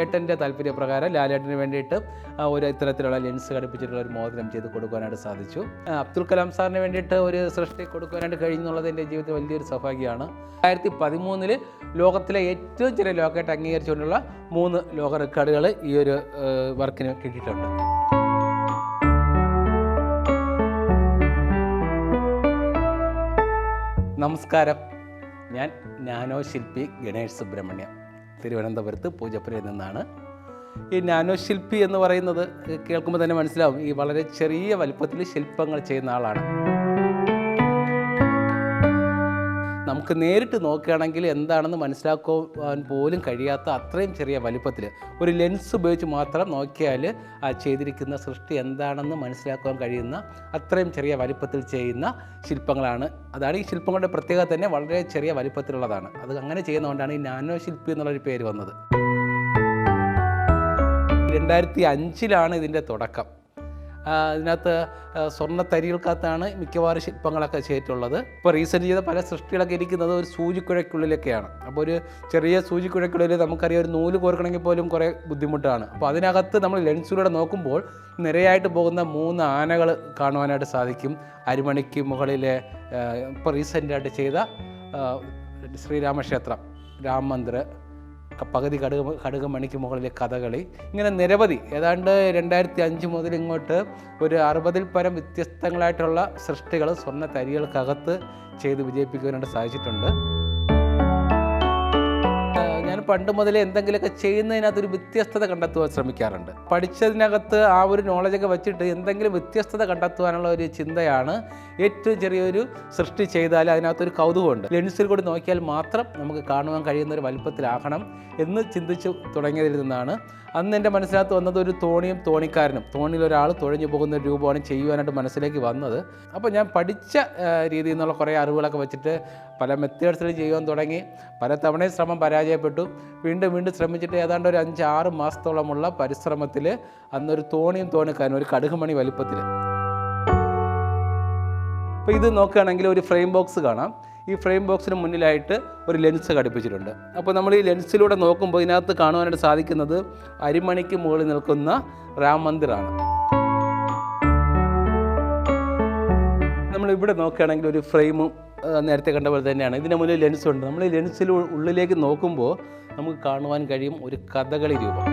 ലാലേട്ടന്റെ താല്പര്യപ്രകാരം ലാലേട്ടന് വേണ്ടിയിട്ട് ഒരു ഇത്തരത്തിലുള്ള ലെൻസ് ഘടിപ്പിച്ചിട്ടുള്ള ഒരു മോതിരം ചെയ്ത് കൊടുക്കാനായിട്ട് സാധിച്ചു. അബ്ദുൽ കലാം സാറിന് വേണ്ടിയിട്ട് ഒരു സൃഷ്ടി കൊടുക്കാനായിട്ട് കഴിഞ്ഞുള്ളത് എന്റെ ജീവിതത്തിൽ വലിയൊരു സൗഭാഗ്യമാണ്. രണ്ടായിരത്തി പതിമൂന്നിൽ ലോകത്തിലെ ഏറ്റവും ചെറിയ ലോക്കായിട്ട് അംഗീകരിച്ചുകൊണ്ടുള്ള മൂന്ന് ലോക റെക്കോർഡുകൾ ഈ ഒരു വർക്കിന് കിട്ടിയിട്ടുണ്ട്. നമസ്കാരം. ഞാൻ നാനോ ശില്പി ഗണേഷ് സുബ്രഹ്മണ്യം. തിരുവനന്തപുരത്ത് പൂജപ്പുരയിൽ നിന്നാണ്. ഈ നാനോ ശില്പി എന്ന് പറയുന്നത് കേൾക്കുമ്പോൾ തന്നെ മനസ്സിലാവും. ഈ വളരെ ചെറിയ വലിപ്പത്തിൽ ശില്പങ്ങൾ ചെയ്യുന്ന ആളാണ്. നമുക്ക് നേരിട്ട് നോക്കുകയാണെങ്കിൽ എന്താണെന്ന് മനസ്സിലാക്കുവാൻ പോലും കഴിയാത്ത അത്രയും ചെറിയ വലിപ്പത്തിൽ ഒരു ലെൻസ് ഉപയോഗിച്ച് മാത്രം നോക്കിയാൽ ആ ചെയ്തിരിക്കുന്ന സൃഷ്ടി എന്താണെന്ന് മനസ്സിലാക്കുവാൻ കഴിയുന്ന അത്രയും ചെറിയ വലിപ്പത്തിൽ ചെയ്യുന്ന ശില്പങ്ങളാണ്. അതാണ് ഈ ശില്പങ്ങളുടെ പ്രത്യേകത തന്നെ വളരെ ചെറിയ വലിപ്പത്തിലുള്ളതാണ്. അത് അങ്ങനെ ചെയ്യുന്നതുകൊണ്ടാണ് ഈ നാനോ ശില്പി എന്നുള്ളൊരു പേര് വന്നത്. രണ്ടായിരത്തി അഞ്ചിലാണ് ഇതിന്റെ തുടക്കം. ആ, ഇതിനകത്ത് സ്വർണ തരികൾക്കകത്താണ് മിക്കവാറും ശില്പങ്ങളൊക്കെ ചെയ്തിട്ടുള്ളത്. ഇപ്പോൾ റീസെന്റ് ചെയ്ത പല സൃഷ്ടികളൊക്കെ ഇരിക്കുന്നത് ഒരു സൂചിക്കുഴയ്ക്കുള്ളിലൊക്കെയാണ് അപ്പോൾ ഒരു ചെറിയ സൂചിക്കുഴയ്ക്കുള്ളിൽ നമുക്കറിയാം ഒരു നൂൽ കോർക്കണമെങ്കിൽ പോലും കുറേ ബുദ്ധിമുട്ടാണ്. അപ്പോൾ അതിനകത്ത് നമ്മൾ ലെൻസിലൂടെ നോക്കുമ്പോൾ നിരയായിട്ട് പോകുന്ന മൂന്ന് ആനകൾ കാണുവാനായിട്ട് സാധിക്കും. അരിമണിക്ക് മുകളിലെ ഇപ്പോൾ റീസെന്റായിട്ട് ചെയ്ത ശ്രീരാമക്ഷേത്രം രാം മന്ദിർ പകുതി കടുക കടുക മണിക്ക് മുകളിലെ കഥകളി. ഇങ്ങനെ നിരവധി. ഏതാണ്ട് രണ്ടായിരത്തി അഞ്ച് മുതൽ ഇങ്ങോട്ട് ഒരു അറുപതിൽ പരം വ്യത്യസ്തങ്ങളായിട്ടുള്ള സൃഷ്ടികൾ സ്വർണ തരികൾക്കകത്ത് ചെയ്ത് വിജയിപ്പിക്കുവാനായിട്ട് സാധിച്ചിട്ടുണ്ട്. പണ്ട് മുതലേ എന്തെങ്കിലുമൊക്കെ ചെയ്യുന്നതിനകത്ത് ഒരു വ്യത്യസ്തത കണ്ടെത്തുവാൻ ശ്രമിക്കാറുണ്ട്. പഠിച്ചതിനകത്ത് ആ ഒരു നോളജൊക്കെ വെച്ചിട്ട് എന്തെങ്കിലും വ്യത്യസ്തത കണ്ടെത്തുവാനുള്ള ഒരു ചിന്തയാണ് ഏറ്റവും ചെറിയൊരു സൃഷ്ടി ചെയ്താൽ അതിനകത്തൊരു കൗതുകമുണ്ട്. ലെൻസിൽ കൂടി നോക്കിയാൽ മാത്രം നമുക്ക് കാണുവാൻ കഴിയുന്ന ഒരു വലുപ്പത്തിലാകണം എന്ന് ചിന്തിച്ചു തുടങ്ങിയതിൽ നിന്നാണ്. അന്ന് എന്റെ മനസ്സിനകത്ത് വന്നത് ഒരു തോണിയും തോണിക്കാരനും. തോണിയിൽ ഒരാൾ തുഴഞ്ഞു പോകുന്ന ഒരു രൂപമാണ് ചെയ്യുവാനായിട്ട് മനസ്സിലേക്ക് വന്നത്. അപ്പോൾ ഞാൻ പഠിച്ച രീതിയിൽ നിന്നുള്ള കുറേ അറിവുകളൊക്കെ വെച്ചിട്ട് പല മെത്തേഡ്സിൽ ചെയ്യുവാൻ തുടങ്ങി. പല തവണയും ശ്രമം പരാജയപ്പെട്ടു. വീണ്ടും വീണ്ടും ശ്രമിച്ചിട്ട് ഏതാണ്ട് ഒരു അഞ്ച് ആറ് മാസത്തോളമുള്ള പരിശ്രമത്തിൽ അന്നൊരു തോണിയും തോണിക്കാനും ഒരു കടുകുമണി വലിപ്പത്തിൽ. അപ്പോൾ ഇത് നോക്കുകയാണെങ്കിൽ ഒരു ഫ്രെയിം ബോക്സ് കാണാം. ഈ ഫ്രെയിം ബോക്സിന് മുന്നിലായിട്ട് ഒരു ലെൻസ് ഘടിപ്പിച്ചിട്ടുണ്ട്. അപ്പോൾ നമ്മൾ ഈ ലെൻസിലൂടെ നോക്കുമ്പോൾ ഇതിനകത്ത് കാണുവാനായിട്ട് സാധിക്കുന്നത് അരിമണിക്ക് മുകളിൽ നിൽക്കുന്ന രാം മന്ദിറാണ്. നമ്മൾ ഇവിടെ നോക്കുകയാണെങ്കിൽ ഒരു ഫ്രെയിമും നേരത്തെ കണ്ട പോലെ തന്നെയാണ്. ഇതിന് മുന്നിൽ ലെൻസ് ഉണ്ട്. നമ്മൾ ഈ ലെൻസിൽ ഉള്ളിലേക്ക് നോക്കുമ്പോൾ നമുക്ക് കാണുവാൻ കഴിയും ഒരു കഥകളി രൂപം.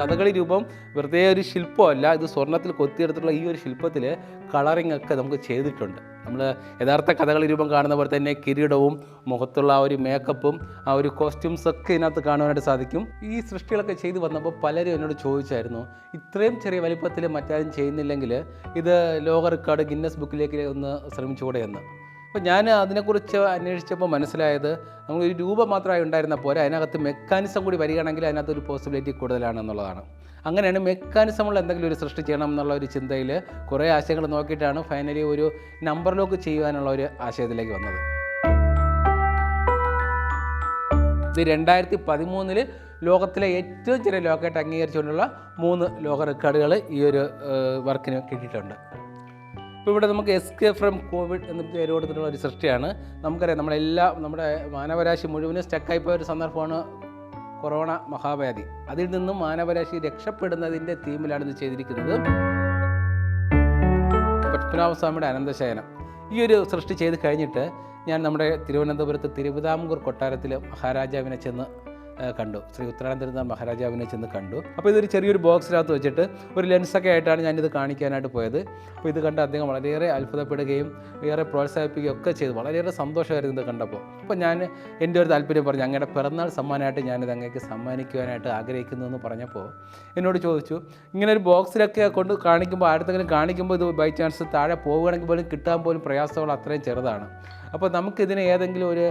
കഥകളി രൂപം വെറുതെ ഒരു ശില്പമല്ല. ഇത് സ്വർണത്തിൽ കൊത്തിയെടുത്തിട്ടുള്ള ഈ ഒരു ശില്പത്തിൽ കളറിംഗ് ഒക്കെ നമുക്ക് ചെയ്തിട്ടുണ്ട്. നമ്മൾ യഥാർത്ഥ കഥകളി രൂപം കാണുന്ന പോലെ തന്നെ കിരീടവും മുഖത്തുള്ള ആ ഒരു മേക്കപ്പും ആ ഒരു കോസ്റ്റ്യൂംസ് ഒക്കെ ഇതിനകത്ത് കാണുവാനായിട്ട് സാധിക്കും. ഈ സൃഷ്ടികളൊക്കെ ചെയ്തു വന്നപ്പോൾ പലരും എന്നോട് ചോദിച്ചായിരുന്നു ഇത്രയും ചെറിയ വലിപ്പത്തിൽ മറ്റാരും ചെയ്യുന്നില്ലെങ്കിൽ ഇത് ലോക റെക്കോർഡ് ഗിന്നസ് ബുക്കിലേക്ക് ഒന്ന് ശ്രമിച്ചുകൂടെ എന്ന്? അപ്പോൾ ഞാൻ അതിനെക്കുറിച്ച് അന്വേഷിച്ചപ്പോൾ മനസ്സിലായത് നമ്മളൊരു രൂപം മാത്രമായി ഉണ്ടായിരുന്ന പോലെ അതിനകത്ത് മെക്കാനിസം കൂടി വരികയാണെങ്കിൽ അതിനകത്ത് ഒരു പോസിബിലിറ്റി കൂടുതലാണെന്നുള്ളതാണ്. അങ്ങനെയാണ് മെക്കാനിസമുള്ള എന്തെങ്കിലും ഒരു സൃഷ്ടി ചെയ്യണം എന്നുള്ള ഒരു ചിന്തയിൽ കുറേ ആശയങ്ങൾ നോക്കിയിട്ടാണ് ഫൈനലി ഒരു നമ്പർ ലോക്ക് ചെയ്യുവാനുള്ള ഒരു ആശയത്തിലേക്ക് വന്നത്. ഇത് രണ്ടായിരത്തി പതിമൂന്നിൽ ലോകത്തിലെ ഏറ്റവും ചെറിയ ലോകമായിട്ട് അംഗീകരിച്ചുകൊണ്ടുള്ള മൂന്ന് ലോക റെക്കോർഡുകൾ ഈ ഒരു വർക്കിന് കിട്ടിയിട്ടുണ്ട്. ഇപ്പോൾ ഇവിടെ നമുക്ക് എസ്കേപ്പ് ഫ്രം കോവിഡ് എന്ന് പേര് കൊടുത്തിട്ടുള്ള ഒരു സൃഷ്ടിയാണ്. നമുക്കറിയാം നമ്മളെല്ലാം നമ്മുടെ മാനവരാശി മുഴുവനും സ്റ്റക്കായിപ്പോയ ഒരു സന്ദർഭമാണ് കൊറോണ മഹാവ്യാധി. അതിൽ നിന്നും മാനവരാശി രക്ഷപ്പെടുന്നതിന്റെ തീമിലാണ് ഇത് ചെയ്തിരിക്കുന്നത്. പത്മനാഭസ്വാമിയുടെ അനന്തശയനം. ഈ ഒരു സൃഷ്ടി ചെയ്ത് കഴിഞ്ഞിട്ട് ഞാൻ നമ്മുടെ തിരുവനന്തപുരത്ത് തിരുവിതാംകൂർ കൊട്ടാരത്തിൽ മഹാരാജാവിനെ ചെന്ന് കണ്ടു. ശ്രീ ഉത്തരാനന്ദനാഥ് മഹാരാജാവിനെ ചെന്ന് കണ്ടു. അപ്പോൾ ഇതൊരു ചെറിയൊരു ബോക്സിനകത്ത് വെച്ചിട്ട് ഒരു ലെൻസൊക്കെ ആയിട്ടാണ് ഞാനിത് കാണിക്കാനായിട്ട് പോയത്. അപ്പോൾ ഇത് കണ്ട് അദ്ദേഹം വളരെയേറെ അത്ഭുതപ്പെടുകയും ഏറെ പ്രോത്സാഹിപ്പിക്കുകയും ഒക്കെ ചെയ്തു. വളരെയേറെ സന്തോഷമായിരുന്നു ഇത് കണ്ടപ്പോൾ. അപ്പോൾ ഞാൻ എന്റെ ഒരു താല്പര്യം പറഞ്ഞു അങ്ങയുടെ പിറന്നാൾ സമ്മാനമായിട്ട് ഞാനിത് അങ്ങേക്ക് സമ്മാനിക്കുവാനായിട്ട് ആഗ്രഹിക്കുന്നു എന്ന് പറഞ്ഞപ്പോൾ എന്നോട് ചോദിച്ചു ഇങ്ങനെ ഒരു ബോക്സിലൊക്കെ കൊണ്ട് കാണിക്കുമ്പോൾ ആരുടെങ്കിലും കാണിക്കുമ്പോൾ ഇത് ബൈ ചാൻസ് താഴെ പോവുകയാണെങ്കിൽ പോലും കിട്ടാൻ പോലും പ്രയാസമുള്ള അത്രയും ചെറുതാണ്. അപ്പോൾ നമുക്കിതിനെ ഏതെങ്കിലും ഒരു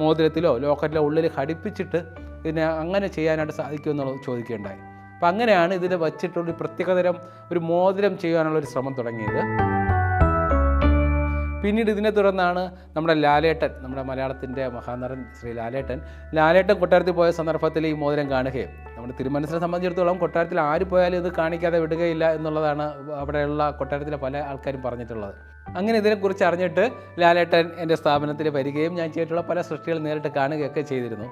മോതിരത്തിലോ ലോക്കറ്റിലോ ഉള്ളിൽ ഘടിപ്പിച്ചിട്ട് ഇതിനെ അങ്ങനെ ചെയ്യാനായിട്ട് സാധിക്കുമെന്നുള്ളത് ചോദിക്കുകയുണ്ടായി അപ്പോൾ അങ്ങനെയാണ് ഇതിനെ വച്ചിട്ടുള്ള പ്രത്യേകതരം ഒരു മോതിരം ചെയ്യാനുള്ള ഒരു ശ്രമം തുടങ്ങിയത്. പിന്നീട് ഇതിനെ തുടർന്നാണ് നമ്മുടെ ലാലേട്ടൻ നമ്മുടെ മലയാളത്തിന്റെ മഹാനടൻ ശ്രീ ലാലേട്ടൻ ലാലേട്ടൻ കൊട്ടാരത്തിൽ പോയ സന്ദർഭത്തിൽ ഈ മോതിരം കാണുകയും നമ്മുടെ തിരുമനസിനെ സംബന്ധിച്ചിടത്തോളം കൊട്ടാരത്തിൽ ആര് പോയാലും ഇത് കാണിക്കാതെ വിടുകയില്ല എന്നുള്ളതാണ് അവിടെയുള്ള കൊട്ടാരത്തിലെ പല ആൾക്കാരും പറഞ്ഞിട്ടുള്ളത്. അങ്ങനെ ഇതിനെക്കുറിച്ച് അറിഞ്ഞിട്ട് ലാലേട്ടൻ എന്റെ സ്ഥാപനത്തിൽ വരികയും ഞാൻ ചെയ്തിട്ടുള്ള പല സൃഷ്ടികൾ നേരിട്ട് കാണുകയൊക്കെ ചെയ്തിരുന്നു.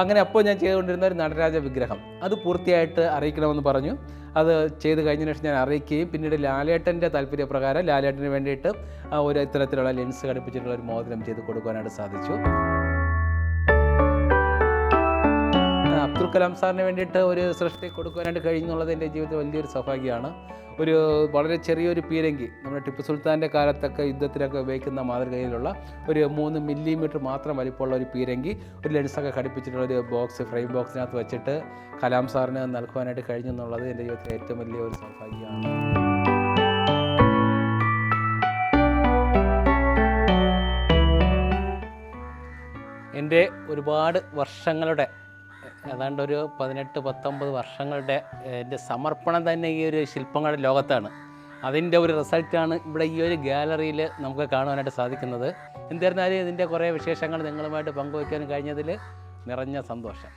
അങ്ങനെ അപ്പോൾ ഞാൻ ചെയ്തുകൊണ്ടിരുന്ന ഒരു നടരാജ വിഗ്രഹം. അത് പൂർത്തിയായിട്ട് അറിയിക്കണമെന്ന് പറഞ്ഞു. അത് ചെയ്ത് കഴിഞ്ഞതിന് ശേഷം ഞാൻ അറിയിക്കുകയും പിന്നീട് ലാലേട്ടന്റെ താല്പര്യപ്രകാരം ലാലേട്ടന് വേണ്ടിയിട്ട് ഒരു ഇത്തരത്തിലുള്ള ലെൻസ് ഘടിപ്പിച്ചിട്ടുള്ള ഒരു മോതിരം ചെയ്ത് കൊടുക്കുവാനായിട്ട് സാധിച്ചു. കലാം സാറിന് വേണ്ടിയിട്ട് ഒരു സൃഷ്ടി കൊടുക്കാനായിട്ട് കഴിഞ്ഞുള്ളത് എന്റെ ജീവിതത്തിൽ വലിയൊരു സൗഭാഗ്യമാണ്. ഒരു വളരെ ചെറിയൊരു പീരങ്കി നമ്മുടെ ടിപ്പു സുൽത്താന്റെ കാലത്തൊക്കെ യുദ്ധത്തിലൊക്കെ ഉപയോഗിക്കുന്ന മാതൃകയിലുള്ള ഒരു മൂന്ന് മില്ലിമീറ്റർ മാത്രം വലിപ്പമുള്ള ഒരു പീരങ്കി ഒരു ലെൻസൊക്കെ ഘടിപ്പിച്ചിട്ടുള്ള ഒരു ബോക്സ് ഫ്രെയിം ബോക്സിനകത്ത് വെച്ചിട്ട് കലാം സാറിന് നൽകുവാനായിട്ട് കഴിഞ്ഞു എന്നുള്ളത് എന്റെ ജീവിതത്തിലെ ഏറ്റവും വലിയ ഒരു സൗഭാഗ്യമാണ്. എന്റെ ഒരുപാട് വർഷങ്ങളുടെ ഏതാണ്ട് ഒരു പതിനെട്ട് പത്തൊമ്പത് വർഷങ്ങളുടെ എന്റെ സമർപ്പണം തന്നെ ഈ ഒരു ശില്പങ്ങളുടെ ലോകത്താണ്. അതിന്റെ ഒരു റിസൾട്ടാണ് ഇവിടെ ഈ ഒരു ഗാലറിയിൽ നമുക്ക് കാണുവാനായിട്ട് സാധിക്കുന്നത്. എന്തായിരുന്നാലും ഇതിന്റെ കുറേ വിശേഷങ്ങൾ നിങ്ങളുമായിട്ട് പങ്കുവയ്ക്കാൻ കഴിഞ്ഞതിൽ നിറഞ്ഞ സന്തോഷം.